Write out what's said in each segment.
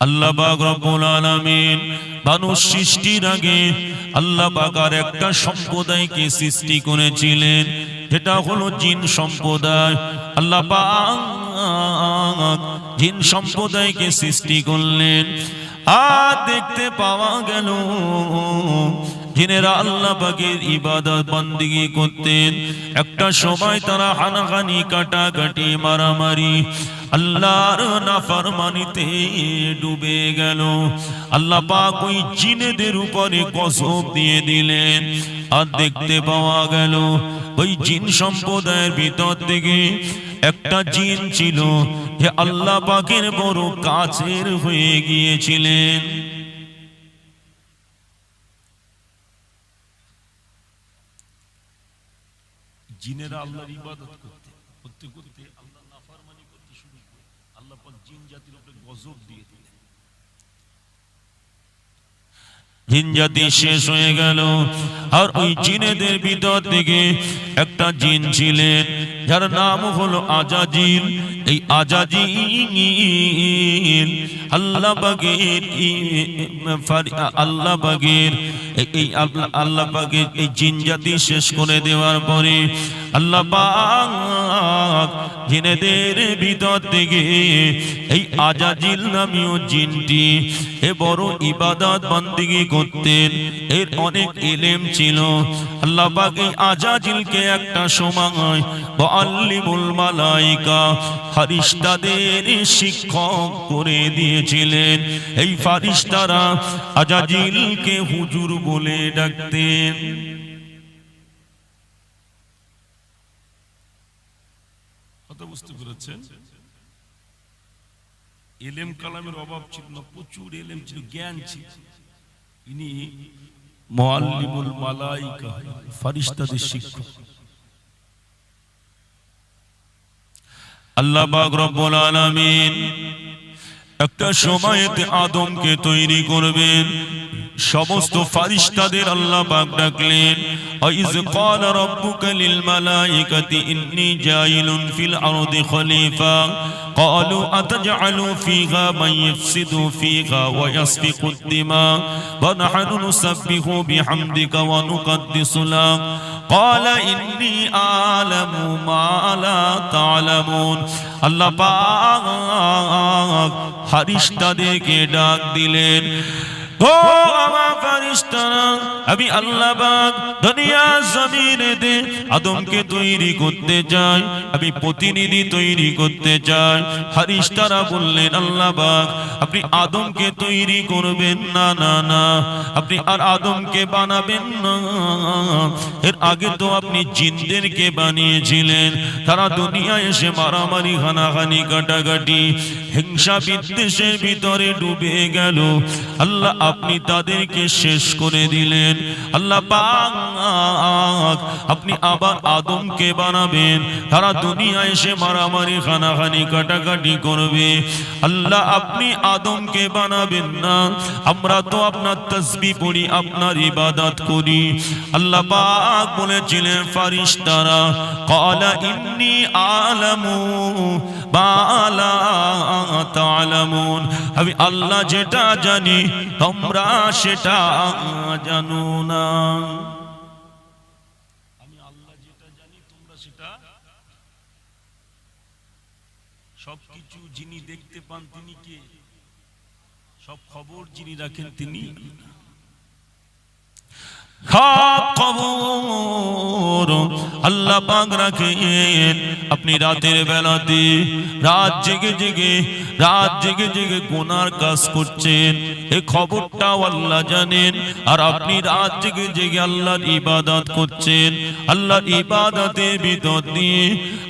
আল্লাহ পাক রব্বুল আলামিন মানুষ সৃষ্টির আগে আল্লাহ পাক একটা সম্প্রদায়কে সৃষ্টি করেছিলেন সেটা হলো জিন সম্প্রদায়। আল্লাহ পাক জিন সম্প্রদায়কে সৃষ্টি করলেন। আর দেখতে পাওয়া গেল জিনেরা আল্লাহ পাকের ইবাদত বন্দিগি করতেন। একটা সময় তারা হানাহানি, কাটাকাটি, মারামারি, আল্লাহর নাফরমানিতে ডুবে গেল। আল্লাহ পাক ওই জিনেদের উপরে কসব দিয়ে দিলেন আর দেখতে পাওয়া গেল, ওই জিন সম্প্রদায়ের ভিতর থেকে একটা জিন ছিল যে আল্লাহ পাকের বড় কাছের হয়ে গিয়েছিলেন। জিনেরা আল্লাহর ইবাদত করতে। করতে করতে আল্লাহ নাফরমানি করতে শুরু করে। আল্লাহ পাক জিন জাতির উপরে গজব দিয়ে দিলেন। জিন জাতি শেষ হয়ে গেল। আর ওই জিনেদের ভিতর থেকে একটা জিন ছিলেন যার নাম হলো আজাজিল। এই আজাজিল আল্লাহ বাগের আল্লাহ বাগের এই আল্লাহ আল্লাহ বাগের এই জিন জাতি শেষ করে দেওয়ার পরে আল্লাহ পাক জিনেদের ভিতর থেকে এই আজাজিল নামীয় জিনটি এ বড় ইবাদত বন্দিগি করতেন। এর অনেক এলেম ছিল। আল্লাহ পাক এই আজাজিলকে একটা সময় আল্লিমুল মালাইকা ফারিস্তাদের শিক্ষক করে দিয়েছিলেন। এই ফারিস্তারা আজাজিলকে হুজুর বলে ডাকতেন। বুঝতে পেরেছেন? এলেম কালামের অভাব ছিল না, প্রচুর এলেম ছিল, জ্ঞান ছিল। ইনি মোয়াল্লিমুল মালাইকা, ফারিস্তাদের শিক্ষক। আল্লাহ পাক রব্বুল আলামিন একটা সময়তে আদমকে তৈরি করবেন সমস্ত ফারিস্তাদের আল্লাহ পাক ডাকলেন আইজ قال ربك للملائكة إني جاعل في الأرض خليفة قالوا أتجعل فيها من يفسد فيها ويسفك الدماء ونحن نسبح بحمدك ونقدس لك قال إني أعلم ما لا تعلمون আল্লাহ পাক ফারিস্তাদেরকে ডাক দিলেন আমি আদমকে তৈরি করতে চাই, আমি প্রতিনিধি তৈরি করতে চাই। বললেন আপনি আদমকে তৈরি করবেন না না না, আপনি আর আদমকে বানাবেন না। এর আগে তো আপনি জিনদেরকে বানিয়েছিলেন, তারা দুনিয়ায় এসে মারামারি, হানাহানি, কাটাকাটি হিংসা বিদ্বেষের ভিতরে ডুবে গেল। আল্লাহ আপনি তাদেরকে শেষ করে দিলেন। আল্লাহ আপনি আবার আদমকে বানাবেন। তারা দুনিয়ায় এসে মারামারি, খানাখানি, কাটাকাটি করবে। আল্লাহ, আপনি আদমকে বানাবেন না। আমরা তো আপনার তসবি পড়ি, আপনার ইবাদত করি। আল্লাহ পাক বলেছিলেন, ফারিস্তারা, কলা ইন্নি আলামু বালা তালামুন। আমি আল্লাহ যেটা জানি, তোমরা সেটা জানো না। আমি আল্লাহ যেটা জানি, তোমরা সেটা সবকিছু যিনি দেখতে পান তিনি কে? সব খবর যিনি রাখেন তিনি সব খবর আল্লাহ পাক রাখেন। আপনি রাতের বেলাতে রাত জেগে জেগে, রাত জেগে জেগে গোনার কাজ করছেন। এই খবরটাও আল্লাহ জানেন। আর আপনি রাত জেগে জেগে আল্লাহর ইবাদত করছেন। আল্লাহর ইবাদতের ভিতর দিয়ে,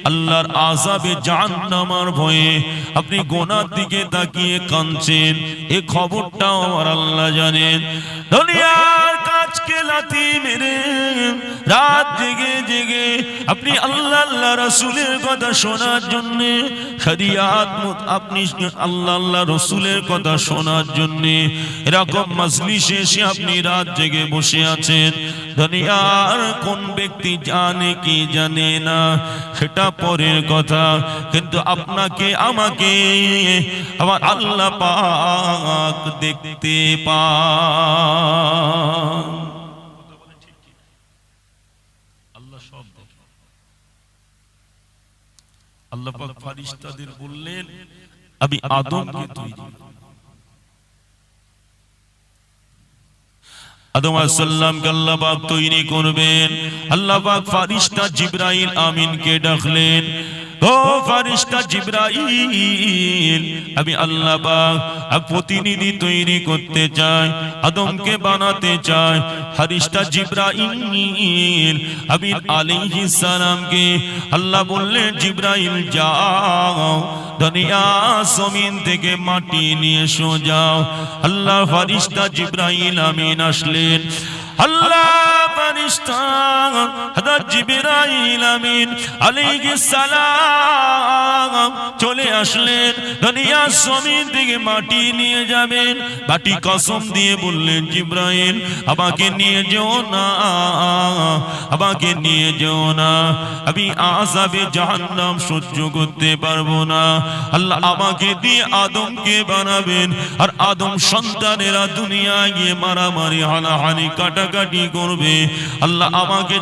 আল্লাহর আজাবে জাহান্নামার ভয়ে আপনি গোনার দিকে তাকিয়ে কাঁদছেন। এই খবরটাও আমার আল্লাহ জানেন। দুনিয়ার কাজকে লাথি মেরে রাত জেগে জেগে আপনি আল্লাহ আল্লাহ রসুলের কথা শোনার জন্য, শরিয়াত আপনি আল্লাহ আল্লাহ রসুলের কথা শোনার জন্য, এরকম মজলিসে এসে আপনি রাত জেগে বসে আছেন। দুনিয়ার কোন ব্যক্তি জানে কি জানে না, সেটা পরের কথা। কিন্তু আপনাকে, আমাকে, আমার আল্লাহ পাক দেখতে পান। আল্লাহ আল্লাহ পাক ফারিস্তাদের বললেন, আমি আদমকে তৈরি আদম আলাইহিসসালামকে আল্লাহ পাক তৈরি করবেন। আল্লাহ পাক ফারিস্তা জিবরাইল আমিনকে ডাকলেন ও ফারিস্তা জিবরাইল, আমি আল্লাহ পাক প্রতিনিধি তৈরি করতে চাই, আদমকে বানাতে চাই। ফারিস্তা জিবরাইল, আমি সালামকে আল্লাহ বললেন, জিবরাইল, যাও, দুনিয়া জমিন থেকে মাটি নিয়ে এসো যাও আল্লাহ ফারিস্তা জিবরাইল, আমিন, আসলেন। আল্লাহ ফারিস্তা হযরত আমাকে নিয়ে যেও না। আমাকে নিয়ে যেও না। আমি জাহান্নাম সহ্য করতে পারব না। আল্লাহ আমাকে দিয়ে আদমকে বানাবেন। আর আদম সন্তানেরা দুনিয়ায় গিয়ে মারামারি, হানাহানি, কাটাকাটি করবে। আল্লাহ আমাকে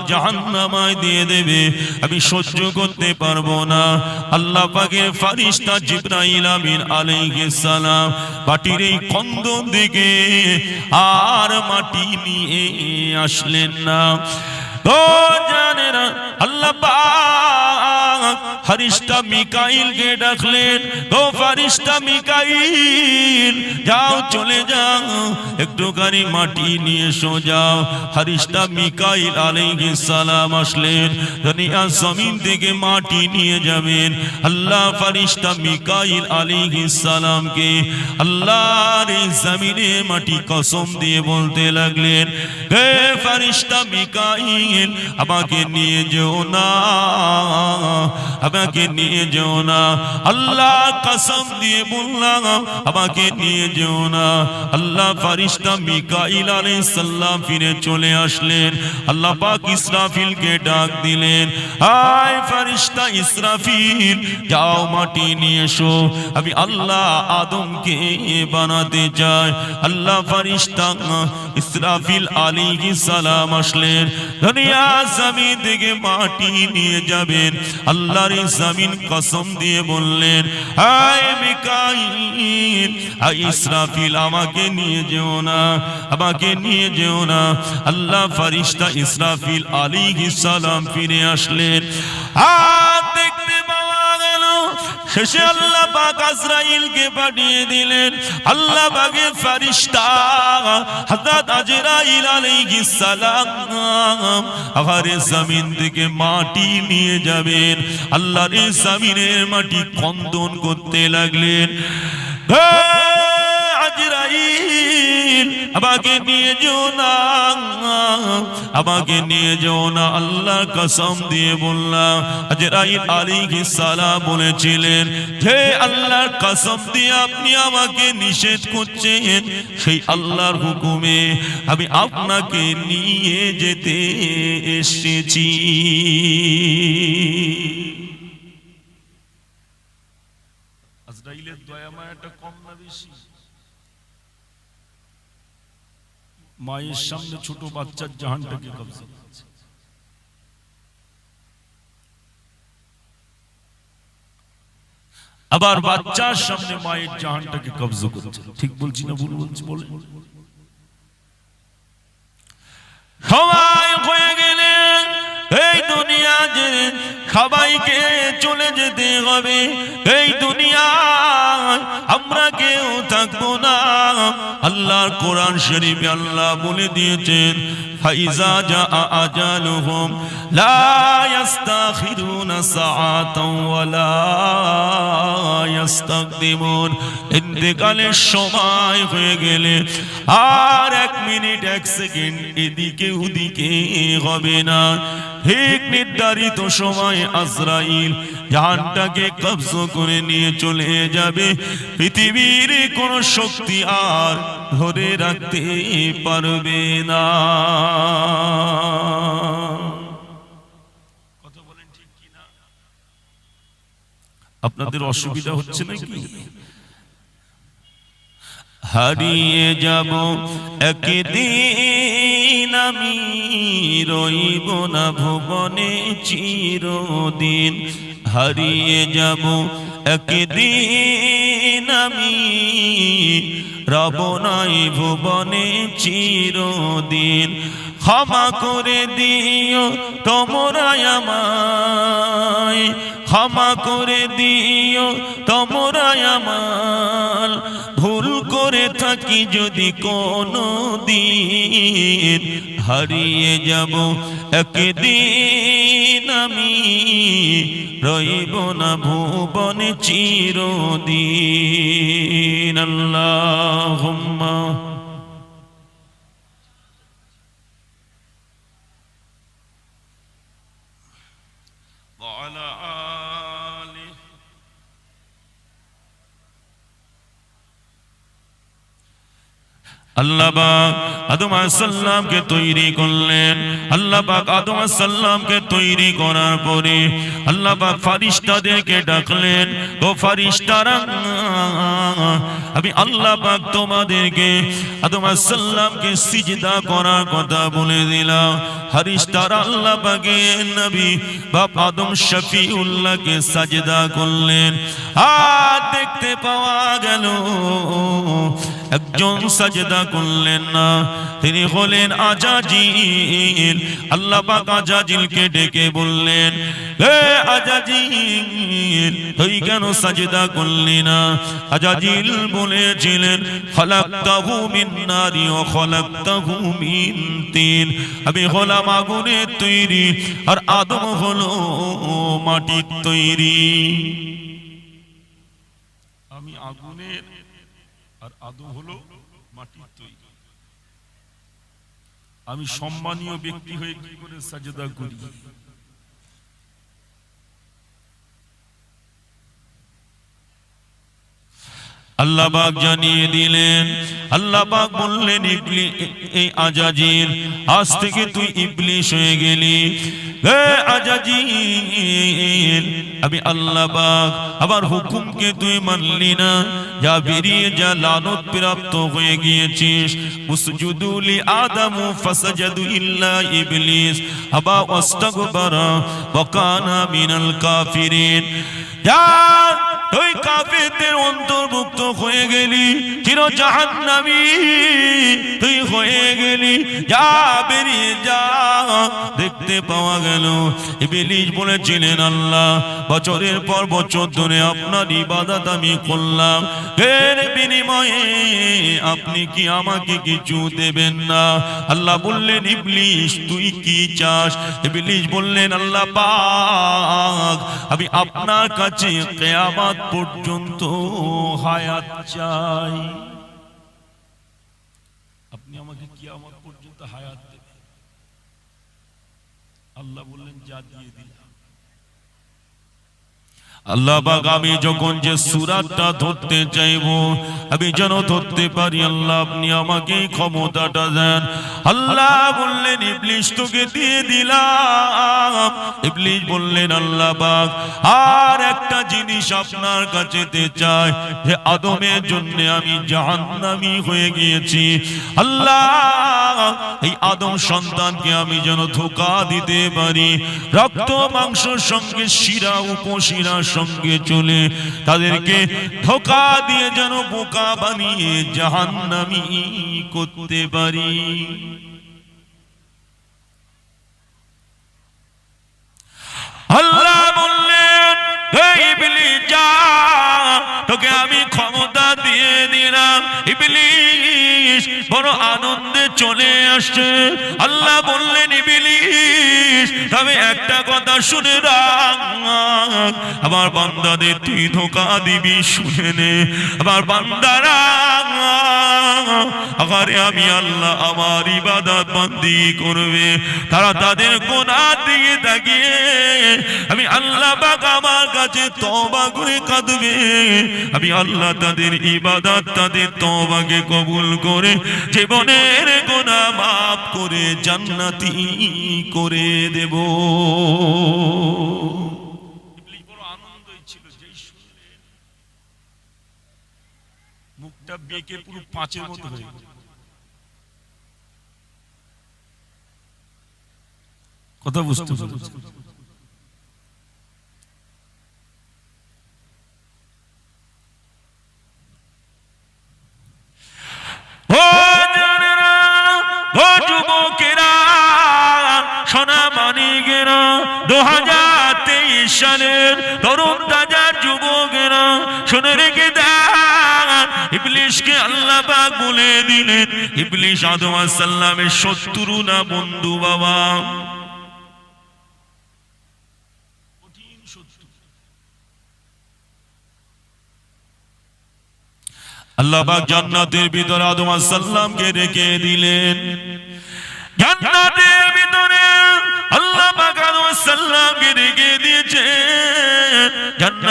জাহান্নামায় দিয়ে দেবে। আমি সহ্য করতে পারব না। আল্লাহ পাকের ফারিস্তা জিব্রাইল আমিন আলাইহিস সালাম মাটির এই কন্দন দিকে আর মাটি নিয়ে আসলেন না। ও জানেরা, আল্লাহ ফারিস্তা মিকাইলকে ডাকলেন, ও ফারিস্তা মিকাইল, যাও চলে যাও, একটুখানি মাটি নিয়ে এসো যাও ফারিস্তা মিকাইল আলাইহিস সালাম আসলেন দুনিয়া জমিন থেকে মাটি নিয়ে যাবেন, আল্লাহ ফারিস্তা মিকাইল আলাইহিস সালামকে আল্লাহর এই জমিনে মাটি কসম দিয়ে বলতে লাগলেন, হে ফারিস্তা মিকাইল আমাকে নিয়ে যেও না, আমাকে নিয়ে যেও না। আল্লাহ কসম দিয়ে বললাম, আমাকে নিয়ে যেও না। আল্লাহ ফারিস্তা মিকাইল আলাইহিস সালাম ফিরে চলে আসলেন। আল্লাহ পাক ইসরাফিলকে ডাক দিলেন, আয় ফারিস্তা ইসরাফিল, যাও মাটি নিয়ে এসো। আমি আল্লাহ আদমকে বানাতে চাই। আল্লাহ ফারিস্তা ইসরাফিল আলাইহিস সালাম আসলেন। দুনিয়া জমিন মাটি নিয়ে যাবেন। আল্লাহর জমিন কসম দিয়ে বললেন আয় মিকাইল আয় ইসরাফিল, আমাকে নিয়ে যেও না, আমাকে নিয়ে যেও না। আল্লাহ ফারিস্তা ইসরাফিল আলী সালাম ফিরে আসলেন। আর শেষে আল্লাহ পাক আজরাইলকে পাঠিয়ে দিলেন। আল্লাহ পাকের ফারিস্তা হযরত আজরাইল আলাইহিস সালাম আহারে জমিন থেকে মাটি নিয়ে যাবেন। আল্লাহর জমিনের মাটি কন্দন করতে লাগলেন। আমাকে নিয়ে যেও না। আমাকে নিয়ে যেও না, আল্লাহর কসম দিয়ে বললাম। আজরাইল আলাইহিস সালাম বলেছিলেন, হে আল্লাহর কসম দিয়ে আপনি আমাকে নিষেধ করছেন, সেই আল্লাহর হুকুমে আমি আপনাকে নিয়ে যেতে এসেছি। আজরাইলের দয়া মায়াটা কম না বেশি? মায়ের সামনে ছোট বাচ্চার জাহানটাকে কবজা করছে। আবার বাচ্চার সামনে মায়ের জাহানটাকে কবজা করছে। ঠিক বলছি না ভুল বলছি বলে? হয়ে গেলে এই দুনিয়া যে সবাইকে চলে যেতে হবে। এই দুনিয়ায় আমরা কেউ থাকব না। কোরআন শরীফে আল্লাহ বলে দিয়েছেন ফাইজা জা আজালুহুম লা ইস্তাখিরুনা সাআতাও ওয়ালা ইস্তাকদিমুন ইন্তেকালের সময় হয়ে গেলে আর এক মিনিট এক সেকেন্ড এদিকে ওদিকে হবে না। ঠিক নির্ধারিত সময় আজরাইল জাহানটাকে কবজ করে নিয়ে চলে যাবে। পৃথিবীর কোন শক্তি আর ধরে রাখতে পারবে না। কথা বলেন ঠিক কিনা? আপনাদের অসুবিধা হচ্ছে নাকি? হারিয়ে যাব একদিন আমি রইব না ভুবনে চিরদিন। হারিয়ে যাব একদিন আমি রব নাই ভুবনে চিরদিন। ক্ষমা করে দিও তোমরা আমায়। ক্ষমা করে দিও তোমরা আমার করে থাকি যদি কোনো দিন হারিয়ে যাব একদিন আমি। রইব না ভুবন চিরদিন। আল্লাহ আল্লাহ পাক আদম সাল্লামকে তৈরি করলেন। আল্লাহ পাক আদম সাল্লামকে তৈরি করার পরে আল্লাহ পাক ফারিস্তাদেরকে ডাকলেন, ও ফারিস্তারা, আমি আল্লাহ পাক তোমাদেরকে আদম সাল্লামকে সিজদা করার কথা বলে দিলাম। ফারিস্তারা আল্লাহ পাকে নবী বাপ আদম শফিউল্লাহকে সাজদা করলেন। আর দেখতে পাওয়া গেল একজন সাজদা করলেন না। তিনি হলেন আজাজিল। আল্লাহ পাক আজাজিলকে ডেকে বললেন হে আজাজিল, তুই কেন সাজদা করলি না? আজাজিল বলেছিলেন, খলাকতাহু মিন নারি ও খলাকতাহু মিন তিন। আমি হলাম আগুনের তৈরি, আর আদম হলো মাটির তৈরি আমি আগুনের আর হলো মাটির তৈরি। আমি সম্মানীয় ব্যক্তি হয়ে কি করে সাজেদা করি? আল্লাহ পাক জানিয়ে দিলেন, আল্লাহ বললেন, ইবলি এই আজাজির, আজ থেকে তুই ইবলিশ হয়ে গেলি। আমি আল্লাহ পাক আবার হুকুমকে তুই মানলি না। যা বেরিয়ে যা, লানত প্রাপ্ত হয়ে গিয়েছিস। উসজুদুলি আদামু ফাসাজাদু ইল্লা ইবলিস। আবা ওয়াস্তাগবারা ওয়া কানা মিনাল কাফিরিন। যা তুই কাফেরদের অন্তর্ভুক্ত হয়ে গেলি চির জাহান্নামী তুই হয়ে গেলি, যা বেরিয়ে যা। দেখতে পাওয়া গেল, ইবলিস বলেছিলেন, আল্লাহ, বছরের পর বছর ধরে আপনার ইবাদত আমি করলাম। এর বিনিময়ে আপনি কি আমাকে কিছু দেবেন না? আল্লাহ বললেন, ইবলিস, তুই কি চাস? ইবলিস বললেন, আল্লাহ পাক, আমি আপনার কাছে কেয়ামত পর্যন্ত হায়াত চাই। আপনি আমাকে কি কিয়ামত পর্যন্ত হায়াত দেবেন। আল্লাহ বললেন, যা দিয়ে দিলাম। আল্লাহ পাক আমি যখন যে সুরাতটা ধরতে চাইব, আমি যেন ধরতে পারি, আল্লাহ আপনি আমাকে ক্ষমতাটা দেন। আল্লাহ বললেন, ইবলিশ তোকে দিয়ে দিলাম। ইবলিশ বললেন আর একটা জিনিস আপনার কাছে চাই, যে আদমের জন্য আমি জাহান্নামী হয়ে গিয়েছি। আল্লাহ, এই আদম সন্তানকে আমি যেন ধোকা দিতে পারি। রক্ত মাংস সঙ্গে শিরা উপশিরার সঙ্গে চলে তাদেরকে ধোকা দিয়ে যেন বোকা বানিয়ে জাহান্নামি করতে পারি। আল্লাহ বললেন যা তোকে আমি ক্ষমতা দিয়ে দিলাম। ইবলিশ বড় আনন্দে চলে আসছে। আল্লাহ বললেন ইবলিশ তবে একটা কথা শুনে রাখ আমার বান্দাদের তুই ধোকা দিবি, শুনে নে। আমার বান্দারা আগারে আমি আল্লাহ আমার ইবাদত বন্দি করবে। তারা তাদের গোনার দিয়ে তাকিয়ে আমি আল্লাহ পাক আমার কাছে তবা করে কাঁদবে। আমি আল্লাহ তাদের ইবাদত, তাদের তবাকে কবুল করে জীবনের গোনা মাফ করে জান্নাতি করে দেব। আনন্দ ছিল যেই শুনলেন মুখটা বেঁকে পুরো পাঁচের মতো হয়ে কথা বুঝতে পেরেছি ইবলিশ আদম সাল্লামের শত্রু না বন্ধু বাবা? কঠিন শত্রু। আল্লাহ পাক জান্নাতের ভিতরে আদম সাল্লামকে রেখে দিলেন। জান্নাতের ভিতরে আল্লাহ পাক আদম সাল্লামকে রেখে দিয়েছে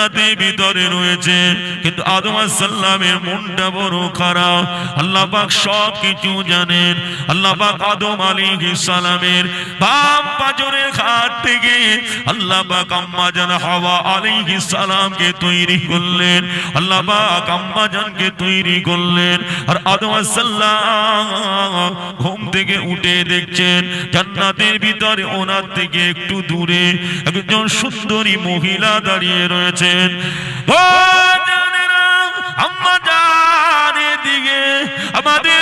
জান্নাতের ভিতরে রয়েছে। কিন্তু আদম সাল্লামের মনটা বড় খারাপ। আল্লাহ পাক সব কিছু জানেন। আল্লাহ পাক আদম আলাইহিস সালামের বাম পাজরের ঘাট থেকে আল্লাহ পাক আম্মা জান হাওয়া আলাইহিস সালামকে তৈরি করলেন। আল্লাহ পাক আম্মা জানকে তৈরি করলেন। আর আদম সাল্লাম ঘুম থেকে উঠে দেখছেন, জান্নাতের ভিতরে ওনার থেকে একটু দূরে একজন সুন্দরী মহিলা দাঁড়িয়ে রয়েছেন এদিকে আমাদের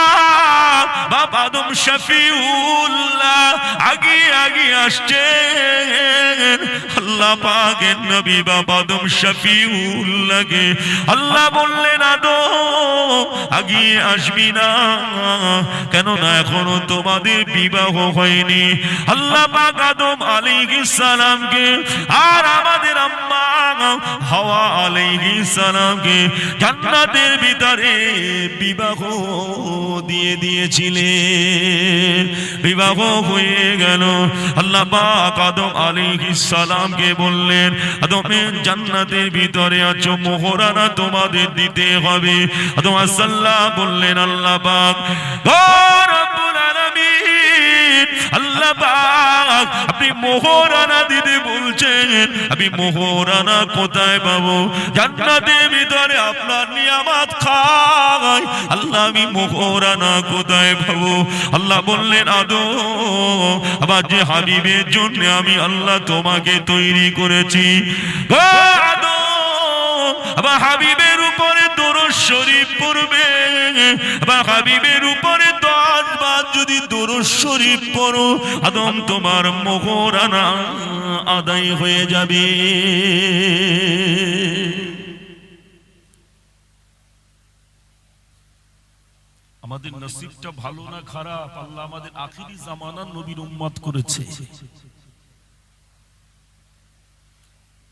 পিতা বাবা আদম শফিউল্লাহ আগে আগে আসছেন। আল্লাহ পাকের নবী বাবা আদম শফিউল্লাহকে। আল্লাহ বললেন, আদম, আগে আসবি না। কেননা এখনও তোমাদের বিবাহ হয়নি। আল্লাহ পাক আদম আলাইহিস সালামকে আর আমাদের আম্মা হাওয়া আলাইহিস সালামকে জান্নাতের ভিতরে বিবাহ দিয়ে দিয়েছিলেন। বিবাহ হয়ে গেল। আল্লাহ পাক আদম আলাইহিস সালামকে বললেন, আদমের জান্নাতের ভিতরে আছো, মোহরানা তোমাদের দিতে হবে। আদম সাল্লাহ বললেন, আল্লাহ পাক আল্লাহ পাক, আপনি মোহরানা দিতে বলছেন। আমি মোহরানা কোথায় পাবো? জান্নাতের ভিতরে আপনার নিয়ামত খাই আল্লাহ, আমি মোহরানা কোথায় পাবো আল্লাহ বললেন, আদো, আবার যে হাবিবের জন্য আমি আল্লাহ তোমাকে তৈরি করেছি। আবার হাবিবের উপরে দরুদ শরীফ পড়বে। আবার হাবিবের উপরে দশ বার যদি দরুদ শরীফ পড়ো, আদম তোমার মোহরানা আদায় হয়ে যাবে। আমাদের নসিবটা ভালো না খারাপ? আল্লাহ আমাদের আখিরি জামানার নবীর উম্মত করেছে।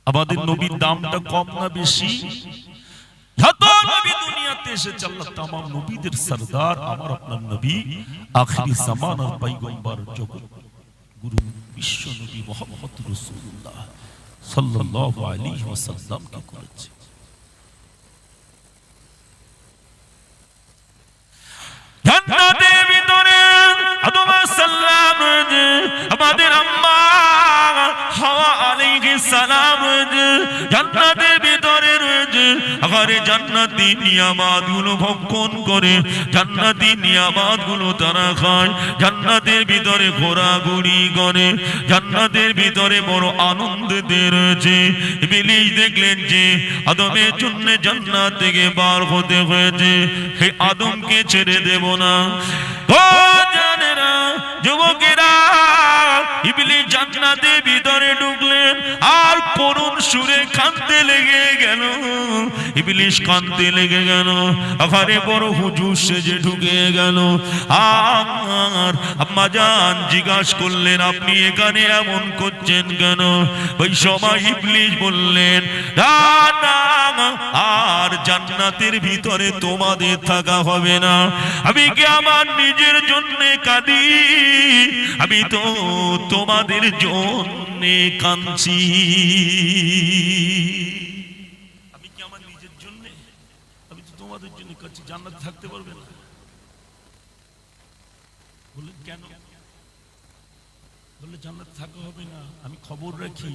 আমাদের নবীর দামটা কম না বেশি? নবী আমার আপনার নবী গুরু বিশ্ব নবী মোহাম্মদ করেছে জান্নাতের ভিতরে আদম সাল্লাম যে আমাদের আম্মা হাওয়া আলাইহিস সালাম জান্নাতের ভিতরে রয়েছে আগারে জান্নাতি নিয়ামতগুলো ভক্ষণ করে? জান্নাতি নিয়ামতগুলো তারা খায়, জান্নাতের ভিতরে ঘোরাঘুরি করে, জান্নাতের ভিতরে বড় আনন্দতে রয়েছে। ইবলিশ দেখলেন যে আদমের জন্য জান্নাত থেকে বার হতে হয়েছে। সেই আদমকে ছেড়ে দেব না। ও জানেরা যুবকেরা জান্নাতের ভিতরে ঢুকলেন আর সুরে কাঁদতে লেগে গেল। ইবলিশ কাঁদতে লেগে গেল। ওখানে বড় হুজুর সেজে ঢুকে গেল। আর আম্মা জিজ্ঞাসা করলেন আপনি এখানে এমন করছেন কেন? ওই সময় ইবলিশ বললেন "না, না, আর জান্নাতের ভিতরে তোমাদের থাকা হবে না। আমি কি আমার নিজের জন্য কাঁদি? আমি তো তোমাদের জন্য কাঁদছি। আমি কি আমার নিজের জন্য? আমি তো তোমাদের জন্য কাঁদছি, জান্নাতে থাকতে পারবে না। বললেন, কেন? বললে জান্নাতে থাকা হবে না, আমি খবর রাখি।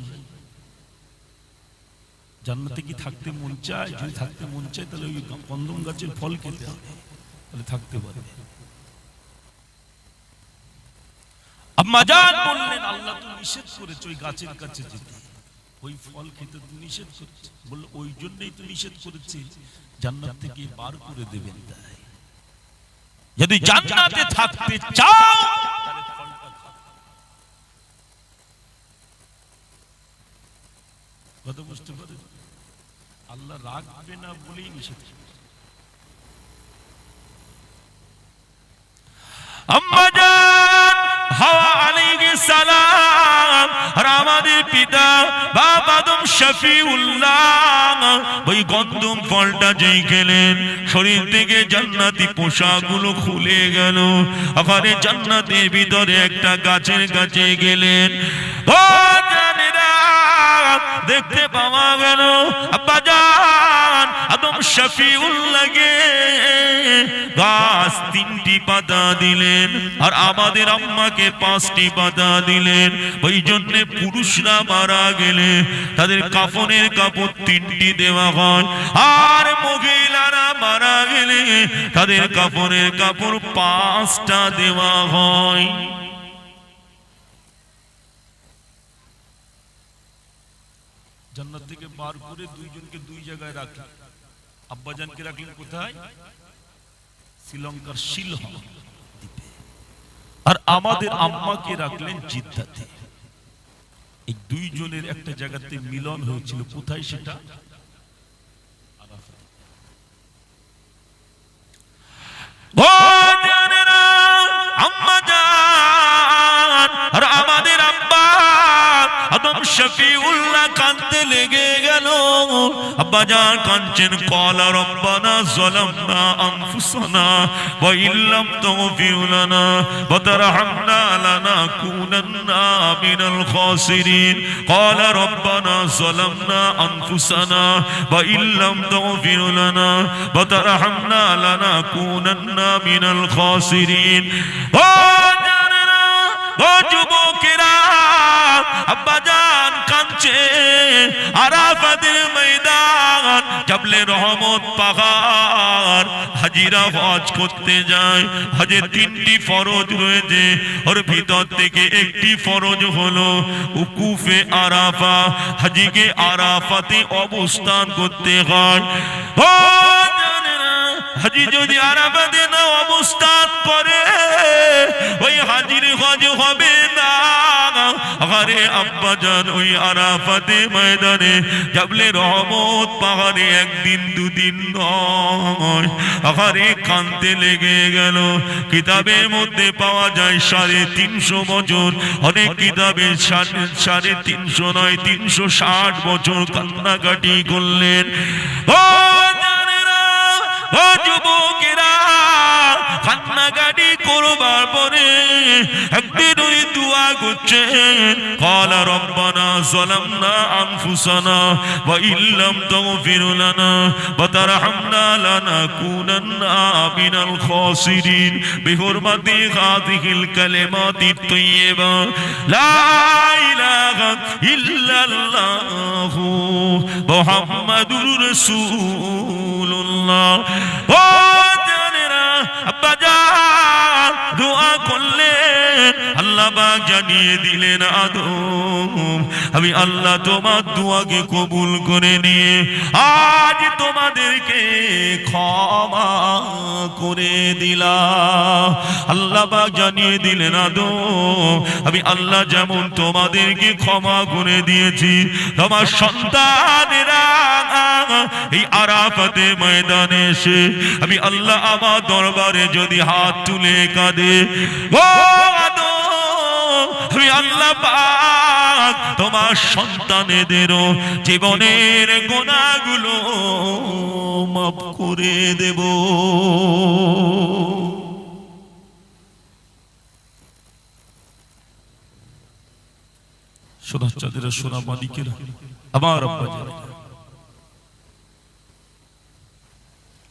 জান্নাতে কি থাকতে মন চায়? যদি থাকতে মন চায়, তাহলে ওই কন্দম গাছের ফল খেতে হবে। তাহলে থাকতে পারবে আম্মাজান বললেন, আল্লাহ তো নিষেধ ওই গাছের কাছে যেতে ওই ফল খেতে তো নিষেধ করেছে বলল, ওই জন্যই তো নিষেধ করেছে, জান্নাত থেকে বার করে দেবেন তাই যদি জান্নাতে থাকতে চাও। কথা বুঝতে পারেন আল্লাহ রাখবে না বলেই নিষেধ করেছে। শফিউল্লাহ ওই গন্দম ফলটা যেই খেলেন, শরীর থেকে জান্নাতি পোশাকগুলো খুলে গেল। ওখানে জান্নাতের ভিতরে একটা গাছের কাছে গেলেন। দেখতে পাওয়া গেল আদম শফিউল্লাহকে গাছ তিনটি পাতা দিলেন, আর আমাদের আম্মাকে পাঁচটি পাতা দিলেন। ওই জন্য পুরুষরা মারা গেলে তাদের কাফনের কাপড় তিনটি দেওয়া হয়। আর মহিলারা মারা গেলে তাদের কাপড়ের কাপড় পাঁচটা দেওয়া হয়। জান্নাত থেকে বার করে দুইজনকে দুই জায়গায় রাখলেন আব্বাজানকে রাখলেন কোথায়? শ্রীলঙ্কার শিলহ দ্বীপে। আর আমাদের আম্মাকে রাখলেন জিদ্দাতে। এই দুইজনের একটা জায়গাতে মিলন হয়েছিল। কোথায় সেটা? আমাদের আব্বা আদম শফিউল্লাহ কাঁদতে লেগে আব্বাজান কাঞ্চেন কলা রব্বানা জলামনা আনফুসানা, ওয়া ইল্লাম তাগফির ওয়া তারহামনা লানাকুনান্না মিনাল খাসিরিন। ক্বালা রব্বানা জলামনা আনফুসানা, ওয়া ইল্লাম ওয়া তারহামনা মিনাল খাসিরিন। ও ও যুবকেরা আরাফাতের ময়দান রহমত পাহাড়। হাজিরা হজ করতে যায় হজে তিনটি ফরজ রয়েছে। ওর ভিতর থেকে একটি ফরজ হলো উকুফে আরাফা। হাজিকে আরাফাতে অবস্থান করতে হয়। হাজি যদি আরাফাতে না অবস্থান করে, ওই হাজির হজ হবে না। আরে আব্বা ওই আরাফাতে ময়দানে জাবলে রহমত পাহাড়ে একদিন দুদিন নয়। আরে কানতে লেগে গেল। কিতাবের মধ্যে পাওয়া যায় সাড়ে তিনশো বছর। অনেক কিতাবে সাড়ে তিনশো নয়, তিনশো ষাট বছর কান্নাকাটি করলেন। ও যুবকেরা ভাগাটি করবার পরে একদিন ওই দোয়া করছে কলা রব্বানা জলাম না আনফুসানা বা ইল্লাম তম ফিরুলানা বা তারহামনা লানা কুনান মিনাল খাসিরিন। ইল্লাল্লাহু ও জানেরা দোয়া আল্লাহ জানিয়ে দিলেন, আদম, আমি আল্লাহ তোমার দোয়াকে কবুল করে নিয়ে আজ তোমাদেরকে ক্ষমা করে দিলাম। জানিয়ে দিলেন, আদম, আমি আল্লাহ যেমন তোমাদেরকে ক্ষমা করে দিয়েছি, তোমার সন্তানেরা এই আরাফাতে ময়দানে এসে আমি আল্লাহ আমার দরবারে যদি হাত তুলে কাঁদে। ও আমি আল্লাহ পাক তোমার সন্তানেদেরও জীবনের গোনাগুলো মাফ করে দেব।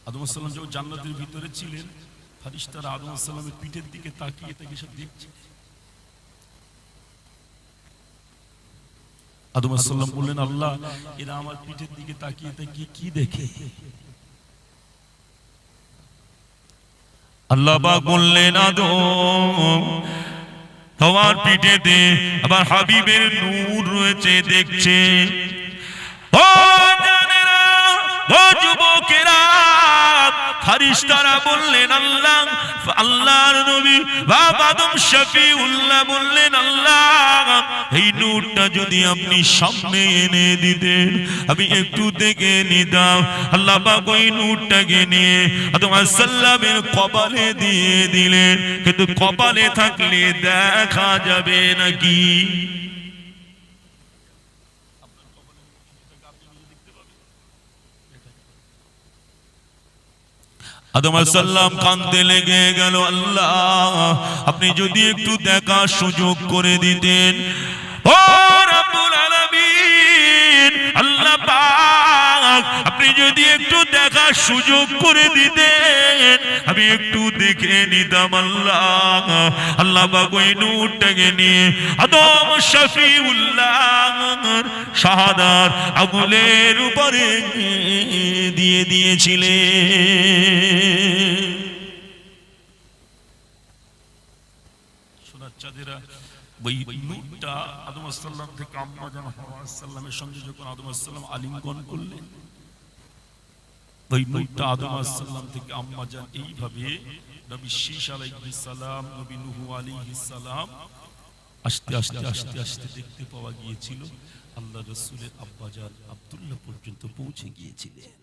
আমার ভিতরে ছিলেন ফারিস্তারা আদম পিঠের দিকে তাকিয়ে তাকিয়ে সব দেখছে। আদম বললেন, আল্লাহ, এরা আমার পিঠের দিকে তাকিয়ে তাকিয়ে কি দেখে? আল্লাহ বললেন, আদম, তোমার পিঠেতে আবার হাবিবের নূর রয়েছে, দেখছে। ও জানেরা, ও যুবকেরা ফারিস্তারা বললেন, আল্লাহ, আল্লাহর নবী বাবা আদম শফিউল্লাহ বললেন, আল্লাহ, এই নূরটা যদি আপনি সামনে এনে দিতেন, আমি একটু দেখে নিতাম। আল্লাহ পাক ওই নূরটাকে নিয়ে আদম সাল্লামের কপালে দিয়ে দিলেন। কিন্তু কপালে থাকলে দেখা যাবে নাকি? আদম আসাল্লাম কান্দে লেগে গেল, আল্লাহ, আপনি যদি একটু দেখার সুযোগ করে দিতেন। ও আলামিন, আল্লাহ পাক যদি একটু দেখার সুযোগ করে দিতেন, আমি একটু দেখে নিতাম আল্লাহ। আল্লাহ ওই নূরটাকে নিয়ে আদম শফিউল্লাহ শাহাদার আগুলের উপরে দিয়ে দিয়েছিলেন। সোনার ওই থেকে আম্মা জান হাওয়া আসসালামের সঙ্গে যখন আদম আসসালাম আলিঙ্গন করলেন আদম থেকে এইভাবে আস্তে দেখতে পাওয়া গিয়েছিল। আল্লাহ রসুলের আব্বাজান আব্দুল্লাহ পর্যন্ত পৌঁছে গিয়েছিলেন।